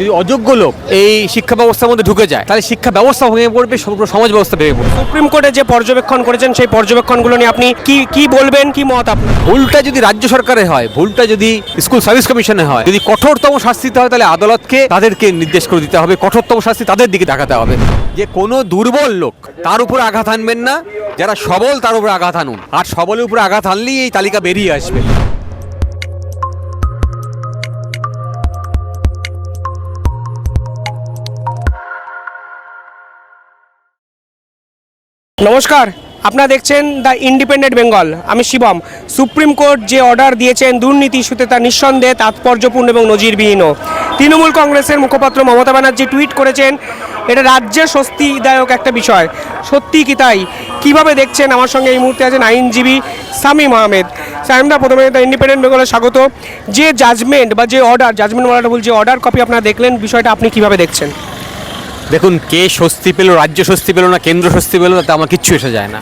যদি অযোগ্য লোক এই শিক্ষা ব্যবস্থার মধ্যে ঢুকে যায় তাহলে শিক্ষা ব্যবস্থা ভেঙে পড়বে সমগ্র সমাজ ব্যবস্থা ভেঙে পড়বে। সুপ্রিম কোর্টে যে পর্যবেক্ষণ করেছেন সেই পর্যবেক্ষণগুলো নিয়ে আপনি কি কি বলবেন কি মত আপনার? ভুলটা যদি রাজ্য সরকারে হয় ভুলটা যদি স্কুল সার্ভিস কমিশনে হয় যদি কঠোরতম শাস্তি দিতে হয় তাহলে আদালতকে তাদেরকে নির্দেশ করে দিতে হবে কঠোরতম শাস্তি তাদের দিকে দেখাতে হবে। যে কোনো দুর্বল লোক তার উপর আঘাত আনবেন না যারা সবল তার উপর আঘাত আনুন। আর সবলের উপর আঘাত আনলেই এই তালিকা বেরিয়ে আসবে। নমস্কার, আপনারা দেখছেন দ্য ইন্ডিপেন্ডেন্ট বেঙ্গল। আমি শিবম। সুপ্রিম কোর্ট যে অর্ডার দিয়েছেন দুর্নীতি ইস্যুতে তা নিঃসন্দেহে তাৎপর্যপূর্ণ এবং নজিরবিহীন। তৃণমূল কংগ্রেসের মুখপাত্র মমতা ব্যানার্জি টুইট করেছেন, এটা রাজ্যের স্বস্তিদায়ক একটা বিষয়। সত্যি কি তাই? কীভাবে দেখছেন আমার সঙ্গে এই মুহূর্তে আছেন আইনজীবী সামিম আহমেদ। সামিমদা প্রথমে দ্য ইন্ডিপেন্ডেন্ট বেঙ্গলে স্বাগত। যে জাজমেন্ট বা যে অর্ডার জাজমেন্ট বলাটা বল যে অর্ডার কপি আপনারা দেখলেন, বিষয়টা আপনি কীভাবে দেখছেন? দেখুন কে স্বস্তি পেল রাজ্য স্বস্তি পেল না কেন্দ্র স্বস্তি পেল তাতে আমার কিচ্ছু এসে যায় না।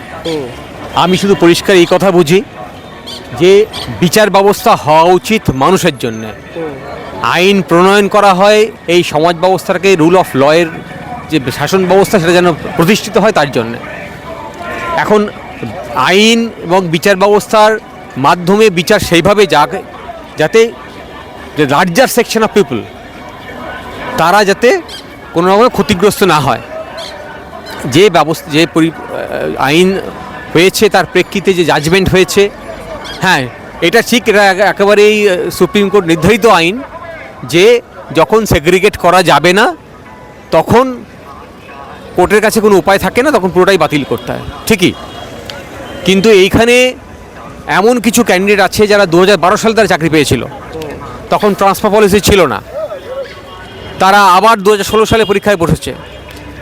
আমি শুধু পরিষ্কার এই কথা বুঝি যে বিচার ব্যবস্থা হওয়া উচিত মানুষের জন্য। আইন প্রণয়ন করা হয় এই সমাজ ব্যবস্থাটাকে রুল অফ লয়ের যে শাসন ব্যবস্থা সেটা যেন প্রতিষ্ঠিত হয় তার জন্য। এখন আইন এবং বিচার ব্যবস্থার মাধ্যমে বিচার সেইভাবে যাক যাতে যে লার্জার সেকশন অফ পিপল তারা যাতে কোনো রকম ক্ষতিগ্রস্ত না হয়। যে ব্যবস্থা, যে আইন হয়েছে তার প্রেক্ষিতে যে জাজমেন্ট হয়েছে হ্যাঁ এটা ঠিক, এটা একেবারেই সুপ্রিম কোর্ট নির্ধারিত আইন যে যখন সেগ্রিগেট করা যাবে না, তখন কোর্টের কাছে কোনো উপায় থাকে না, তখন পুরোটাই বাতিল করতে হয়। ঠিকই। কিন্তু এইখানে এমন কিছু ক্যান্ডিডেট আছে যারা দু হাজার বারো সালে তারা চাকরি পেয়েছিল। তখন ট্রান্সফার পলিসি ছিল না। তারা আবার দু হাজার ষোলো সালে পরীক্ষায় বসেছে।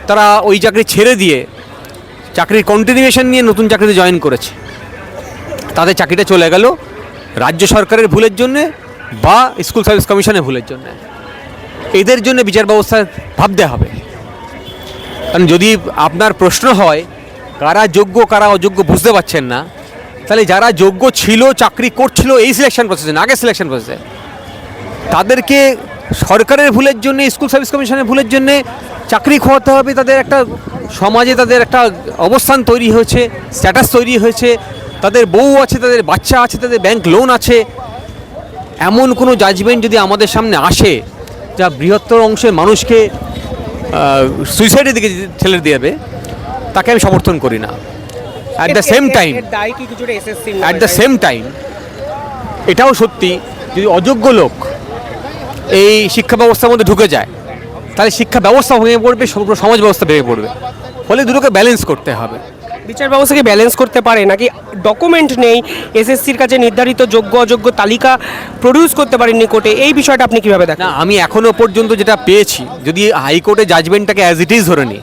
তারা ওই চাকরি ছেড়ে দিয়ে চাকরির কন্টিনিউয়েশন নিয়ে নতুন চাকরিতে জয়েন করেছে। তাদের চাকরিটা চলে গেল রাজ্য সরকারের ভুলের জন্যে বা স্কুল সার্ভিস কমিশনের ভুলের জন্য। এদের জন্য বিচার ব্যবস্থা ভাবতে হবে। কারণ যদি আপনার প্রশ্ন হয়, কারা যোগ্য, কারা অযোগ্য বুঝতে পারছেন না, তাহলে যারা যোগ্য ছিল, চাকরি করছিল এই সিলেকশন প্রসেসে আগে সিলেকশন প্রসেসে তাদেরকে সরকারের ভুলের জন্য স্কুল সার্ভিস কমিশনের ভুলের জন্য চাকরি খোয়াতে হবে তাদের একটা সমাজে তাদের একটা অবস্থান তৈরি হয়েছে স্ট্যাটাস তৈরি হয়েছে তাদের বউ আছে তাদের বাচ্চা আছে তাদের ব্যাংক লোন আছে। এমন কোনো জাজমেন্ট যদি আমাদের সামনে আসে যা বৃহত্তর অংশের মানুষকে সুইসাইডের দিকে ঠেলে দেবে তাকে আমি সমর্থন করি না। At the same time at the same time এটাও সত্যি যদি অযোগ্য লোক এই শিক্ষা ব্যবস্থার মধ্যে ঢুকে যায় তাহলে শিক্ষা ব্যবস্থা ভেঙে পড়বে সমগ্র সমাজ ব্যবস্থা ভেঙে পড়বে। ফলে দুটোকে ব্যালেন্স করতে হবে। বিচার ব্যবস্থাকে ব্যালেন্স করতে পারে? নাকি ডকুমেন্ট নেই এসএসসির কাছে নির্ধারিত যোগ্য অযোগ্য তালিকা প্রডিউস করতে পারেননি কোর্টে? এই বিষয়টা আপনি কীভাবে দেখেন? না আমি এখনও পর্যন্ত যেটা পেয়েছি যদি হাইকোর্টে জাজমেন্টটাকে অ্যাজ ইট ইজ ধরে নিই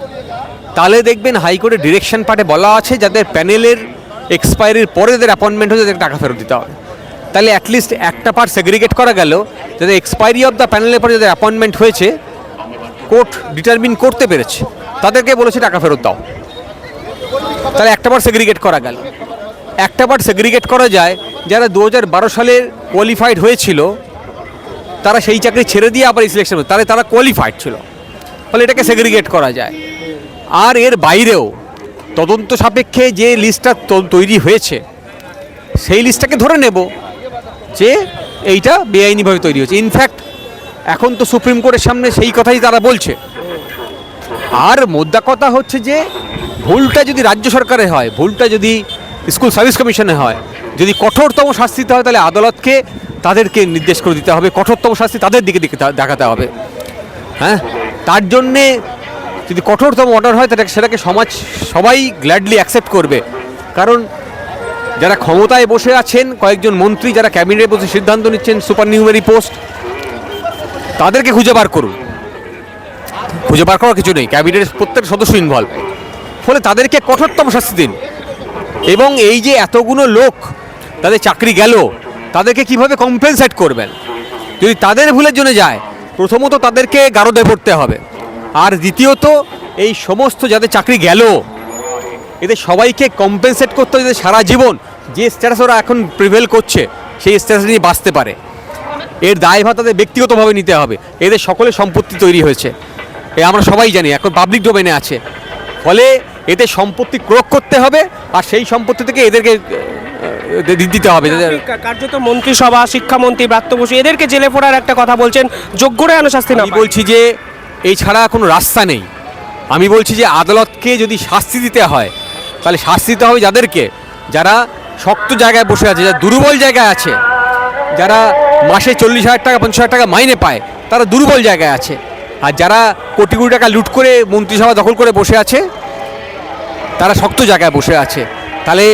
তাহলে দেখবেন হাইকোর্টের ডিরেকশন পার্টে বলা আছে যাদের প্যানেলের এক্সপায়ারির পরে যাদের অ্যাপয়েন্টমেন্ট হয়েছে তাদের টাকা ফেরত দিতে হবে। তাহলে অ্যাটলিস্ট একটা পার্ট সেগ্রিগেট করা গেল, যাতে এক্সপায়ারি অফ দ্য প্যানেলের পরে যাদের অ্যাপয়েন্টমেন্ট হয়েছে কোর্ট ডিটারমিন করতে পেরেছে, তাদেরকে বলেছে টাকা ফেরত দাও। তাহলে একটা বার সেগ্রিগেট করা গেল। একটা বার সেগ্রিগেট করা যায়, যারা দু বারো সালের কোয়ালিফাইড হয়েছিল, তারা সেই চাকরি ছেড়ে দিয়ে আবার সিলেকশন তাহলে তারা কোয়ালিফাইড ছিল। ফলে এটাকে সেগ্রিগেট করা যায়। আর এর বাইরেও তদন্ত সাপেক্ষে যে লিস্টটা তৈরি হয়েছে, সেই লিস্টটাকে ধরে নেব। যে এইটা বেআইনিভাবে তৈরি হয়েছে। ইনফ্যাক্ট এখন তো সুপ্রিম কোর্টের সামনে সেই কথাই তারা বলছে। আর মোদ্দা কথা হচ্ছে যে, ভুলটা যদি রাজ্য সরকারে হয়, ভুলটা যদি স্কুল সার্ভিস কমিশনে হয়, যদি কঠোরতম শাস্তি দিতে হয়, তাহলে আদালতকে তাদেরকে নির্দেশ করে দিতে হবে। কঠোরতম শাস্তি তাদের দিকে দিকে দেখাতে হবে। হ্যাঁ? তার জন্যে যদি কঠোরতম অর্ডার হয়, তাহলে সেটাকে সমাজ সবাই গ্ল্যাডলি অ্যাকসেপ্ট করবে। কারণ যারা ক্ষমতায় বসে আছেন, কয়েকজন মন্ত্রী যারা ক্যাবিনেটে বসে সিদ্ধান্ত নিচ্ছেন, সুপার নিউমেরি পোস্ট, তাদেরকে খুঁজে বার করুন। খুঁজে বার করার কিছু নেই, ক্যাবিনেটের প্রত্যেক সদস্য ইনভলভ ফলে তাদেরকে কঠোরতম শাস্তি দিন। এবং এই যে এতগুলো লোক, তাদের চাকরি গেল, তাদেরকে কীভাবে কম্পেনসেট করবেন? যদি তাদের ভুলের জন্য যায়, প্রথমত তাদেরকে গারদে পড়তে হবে। আর দ্বিতীয়ত, এই সমস্ত যাদের চাকরি গেল, এদের সবাইকে কম্পেনসেট করতে হবে সারা জীবন যে স্ট্যাটাস ওরা এখন প্রিভেল করছে সেই স্ট্যাটাস নিয়ে বাঁচতে পারে। এর দায়ভার তাদের ব্যক্তিগতভাবে নিতে হবে। এদের সকলের সম্পত্তি তৈরি হয়েছে। এ আমরা সবাই জানি এখন পাবলিক ডোমেনে আছে। ফলে এদের সম্পত্তি ক্রোক করতে হবে আর সেই সম্পত্তি থেকে এদেরকে দিতে হবে। কার্যত মন্ত্রিসভা শিক্ষামন্ত্রী ব্রাত্য বসু এদেরকে জেলে পড়ার একটা কথা বলছেন। যোগ্যরা যেন শাস্তি না বলছি যে এই ছাড়া কোনো রাস্তা নেই। আমি বলছি যে আদালতকে যদি শাস্তি দিতে হয় তাহলে শাস্তি দিতে হবে যাদেরকে? যারা শক্ত জায়গায় বসে আছে, যারা দুর্বল জায়গায় আছে, যারা মাসে চল্লিশ হাজার টাকা, পঞ্চাশ হাজার টাকা মাইনে পায়, তারা দুর্বল জায়গায় আছে। আর যারা কোটি কোটি টাকা লুট করে মন্ত্রিসভা দখল করে বসে আছে, তারা শক্ত জায়গায় বসে আছে। তাহলে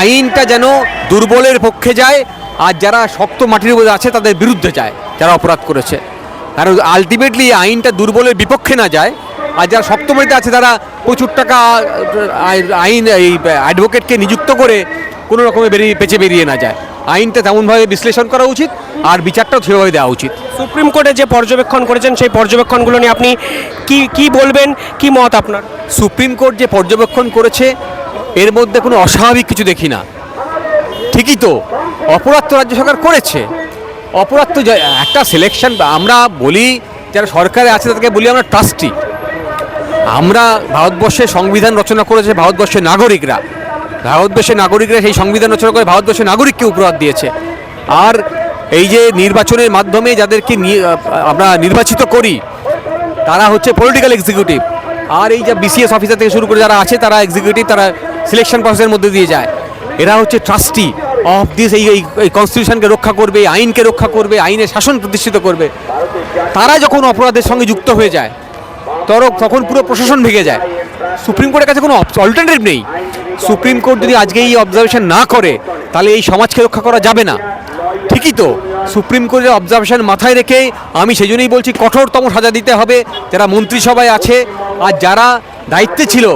আইনটা যেন দুর্বলের পক্ষে যায়, আর যারা শক্ত মাটির উপর আছে, তাদের বিরুদ্ধে যায়, যারা অপরাধ করেছে। কারণ আলটিমেটলি আইনটা দুর্বলের বিপক্ষে না যায়, আর যারা শক্ত মাটিতে আছে, তারা প্রচুর টাকা আইন, এই অ্যাডভোকেটকে নিযুক্ত করে কোনো রকমে বেরিয়ে পেঁচে বেরিয়ে না যায়। আইনটা তেমনভাবে বিশ্লেষণ করা উচিত আর বিচারটাও সেভাবে দেওয়া উচিত। সুপ্রিম কোর্টে যে পর্যবেক্ষণ করেছেন সেই পর্যবেক্ষণগুলো নিয়ে আপনি কি কি বলবেন? কি মত আপনার? সুপ্রিম কোর্ট যে পর্যবেক্ষণ করেছে এর মধ্যে কোনো অস্বাভাবিক কিছু দেখি না। ঠিকই তো অপরাধ তো রাজ্য সরকার করেছে। অপরাধ তো একটা সিলেকশন আমরা বলি যারা সরকারে আছে তাদেরকে বলি আমরা ট্রাস্টি আমরা ভারতবর্ষে সংবিধান রচনা করেছে ভারতবর্ষের নাগরিকরা। ভারতবর্ষের নাগরিকরা সেই সংবিধান রচনা করে ভারতবর্ষের নাগরিককে উপহার দিয়েছে। আর এই যে নির্বাচনের মাধ্যমে যাদেরকে আমরা নির্বাচিত করি, তারা হচ্ছে পলিটিক্যাল এক্সিকিউটিভ আর এই যে বিসিএস অফিসার থেকে শুরু করে যারা আছে, তারা এক্সিকিউটিভ তারা সিলেকশন প্রসেসের মধ্যে দিয়ে যায়। এরা হচ্ছে ট্রাস্টি অফ দিস এই এই কনস্টিটিউশনকে রক্ষা করবে, আইনকে রক্ষা করবে, আইনের শাসন প্রতিষ্ঠিত করবে। তারা যখন অপরাধের সঙ্গে যুক্ত হয়ে যায় তর তখন পুরো প্রশাসন ভেঙে যায়। সুপ্রিম কোর্টের কাছে কোনো অল্টারনেটিভ নেই। সুপ্রিম কোর্ট যদি আজকে এই অবজারভেশন না করে, তাহলে এই সমাজকে রক্ষা করা যাবে না। ঠিকই তো, সুপ্রিম কোর্টের অবজারভেশন মাথায় রেখে আমি সেই জন্যই বলছি কঠোরতম সাজা দিতে হবে। যারা মন্ত্রিসভায় আছে আর যারা দায়িত্বে ছিল,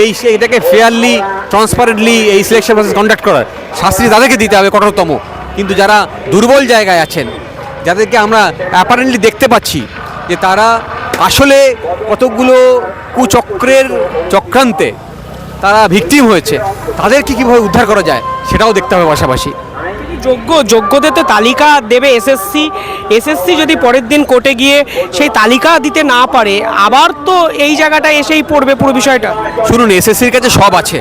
এই এটাকে ফেয়ারলি ট্রান্সপারেন্টলি এই সিলেকশন প্রসেস কন্ডাক্ট করার, শাস্তি তাদেরকে দিতে হবে কঠোরতম। কিন্তু যারা দুর্বল জায়গায় আছেন, যাদেরকে আমরা অ্যাপারেন্টলি দেখতে পাচ্ছি, যে তারা আসলে কতকগুলো কুচক্রের চক্রান্তে তারা ভিকটিম হয়েছে। তাদেরকে কীভাবে উদ্ধার করা যায় সেটাও দেখতে হবে পাশাপাশি। যোগ্য যোগ্যদের তো তালিকা দেবে এসএসসি এসএসসি যদি পরের দিন কোর্টে গিয়ে সেই তালিকা দিতে না পারে আবার তো এই জায়গাটা এসেই পড়বে পুরো বিষয়টা। শুনুন এসএসসির কাছে সব আছে।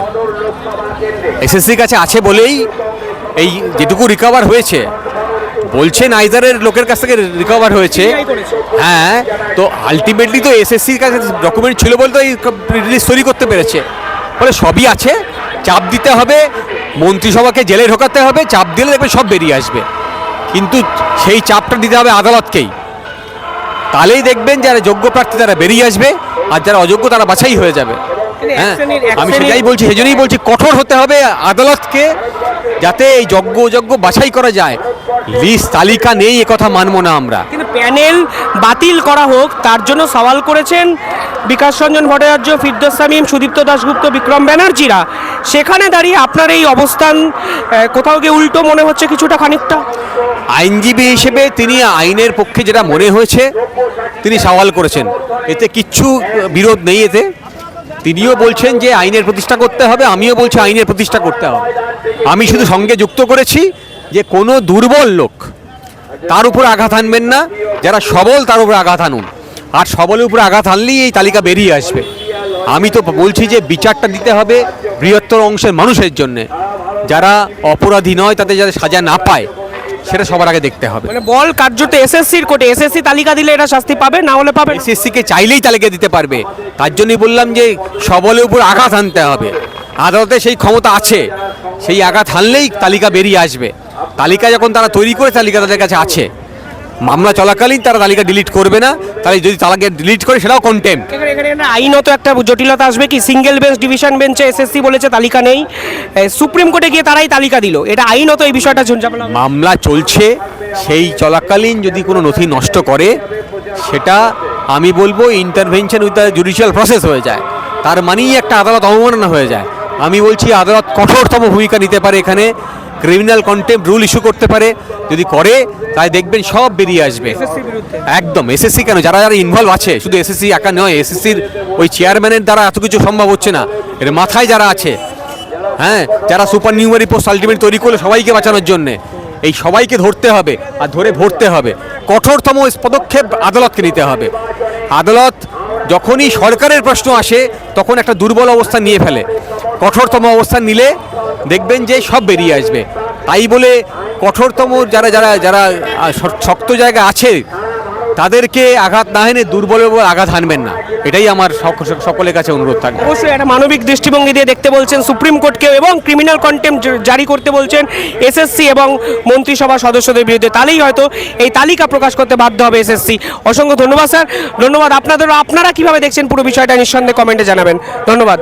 এসএসসির কাছে আছে বলেই এই যেটুকু রিকভার হয়েছে বলছেন আইজারের লোকের কাছ থেকে রিকভার হয়েছে। হ্যাঁ তো আলটিমেটলি তো এসএসসির কাছে ডকুমেন্ট ছিল বলে তো এই রিলিজ তৈরি করতে পেরেছে। ফলে সবই আছে চাপ দিতে হবে মন্ত্রিসভাকে জেলে ঢোকাতে হবে চাপ দিলে দেখবে সব বেরিয়ে আসবে। কিন্তু সেই চাপটা দিতে হবে আদালতকেই। তাহলেই দেখবেন যারা যোগ্য প্রার্থী তারা বেরিয়ে আসবে আর যারা অযোগ্য তারা বাছাই হয়ে যাবে। হ্যাঁ আমি সেটাই বলছি সেই জন্যই বলছি কঠোর হতে হবে আদালতকে যাতে এই যজ্ঞ অযোগ্য বাছাই করা যায়। লিস্ট তালিকা নেই কথা মানবো না আমরা। কিন্তু প্যানেল বাতিল করা হোক তার জন্য সওয়াল করেছেন বিকাশ রঞ্জন ভট্টাচার্য ফিরদোস সামিম সুদীপ্ত দাশগুপ্ত বিক্রম ব্যানার্জিরা। সেখানে দাঁড়িয়ে আপনার এই অবস্থান কোথাও গিয়ে উল্টো মনে হচ্ছে কিছুটা খানিকটা? আইনজীবী হিসেবে তিনি আইনের পক্ষে যেটা মনে হয়েছে তিনি সওয়াল করেছেন। এতে কিচ্ছু বিরোধ নেই এতে। তিনিও বলছেন যে আইনের প্রতিষ্ঠা করতে হবে আমিও বলছি আইনের প্রতিষ্ঠা করতে হবে। আমি শুধু সঙ্গে যুক্ত করেছি যে কোনো দুর্বল লোক তার উপর আঘাত আনবেন না যারা সবল তার উপর আঘাত আনুন। আর সবলের উপর আঘাত আনলেই এই তালিকা বেরিয়ে আসবে। আমি তো বলছি যে বিচারটা দিতে হবে বৃহত্তর অংশের মানুষের জন্যে। যারা অপরাধী নয় তাদের যাতে সাজা না পায় সেটা সবার আগে দেখতে হবে। মানে বল কার্যত এসএসসির কোর্টে এসএসসি তালিকা দিলে এটা শাস্তি পাবে না হলে পাবে। এসএসসিকে চাইলেই তালিকা দিতে পারবে। তার জন্যই বললাম যে সবলের উপর আঘাত আনতে হবে। আদালতে সেই ক্ষমতা আছে। সেই আঘাত হানলেই তালিকা বেরিয়ে আসবে। তালিকা যখন তারা তৈরি করে তালিকা তাদের কাছে আছে। মামলা চলাকালীন তারা তালিকা ডিলিট করবে না। তাহলে যদি তালিকা ডিলিট করে সেটাও একটা আইনত একটা জটিলতা আসবে কি? সিঙ্গেল বেঞ্চ ডিভিশন বেঞ্চে এসএসসি বলেছে তালিকা নেই। সুপ্রিম কোর্টে গিয়ে তারাই তালিকা দিল। এটা আইনত এই বিষয়টা মামলা চলছে। সেই চলাকালীন যদি কোনো নথি নষ্ট করে সেটা আমি বলব intervention with the judicial process হয়ে যায়। তার মানেই একটা আদালত অবমাননা হয়ে যায়। আমি বলছি আদালত কঠোরতম ভূমিকা নিতে পারে এখানে। ক্রিমিনাল কন্টেম্প রুল ইস্যু করতে পারে যদি করে তাই দেখবেন সব বেরিয়ে আসবে। একদম এসএসসি কেন? যারা যারা ইনভলভ আছে শুধু এসএসসি একা নয় এসএসসির ওই চেয়ারম্যানের দ্বারা এত কিছু সম্ভব হচ্ছে না। এর মাথায় যারা আছে হ্যাঁ যারা সুপার নিউমারি পোস্ট আলটিমেট তৈরি করল সবাইকে বাঁচানোর জন্য। এই সবাইকে ধরতে হবে আর ধরে ভরতে হবে। কঠোরতম পদক্ষেপ আদালতকে নিতে হবে। আদালত যখনই সরকারের প্রশ্ন আসে তখন একটা দুর্বল অবস্থা নিয়ে ফেলে। কঠোরতম অবস্থান নিলে দেখবেন যে সব বেরিয়ে আসবে। তাই বলে কঠোরতম যারা যারা যারা শক্ত জায়গা আছে, তাদেরকে আঘাত না এনে দুর্বলের উপর আঘাত হানবেন না। এটাই আমার সক- সকলের কাছে অনুরোধ থাকবে। অবশ্যই একটা মানবিক দৃষ্টিভঙ্গি দিয়ে দেখতে বলছেন সুপ্রিম কোর্টকে এবং ক্রিমিনাল কন্টেম্প জারি করতে বলছেন এসএসসি এবং মন্ত্রিসভা সদস্যদের বিরুদ্ধে। তাহলেই হয়তো এই তালিকা প্রকাশ করতে বাধ্য হবে এসএসসি অসংখ্য ধন্যবাদ, স্যার। ধন্যবাদ আপনাদেরও। আপনারা কীভাবে দেখছেন পুরো বিষয়টা নিঃসন্দেহে কমেন্টে জানাবেন। ধন্যবাদ।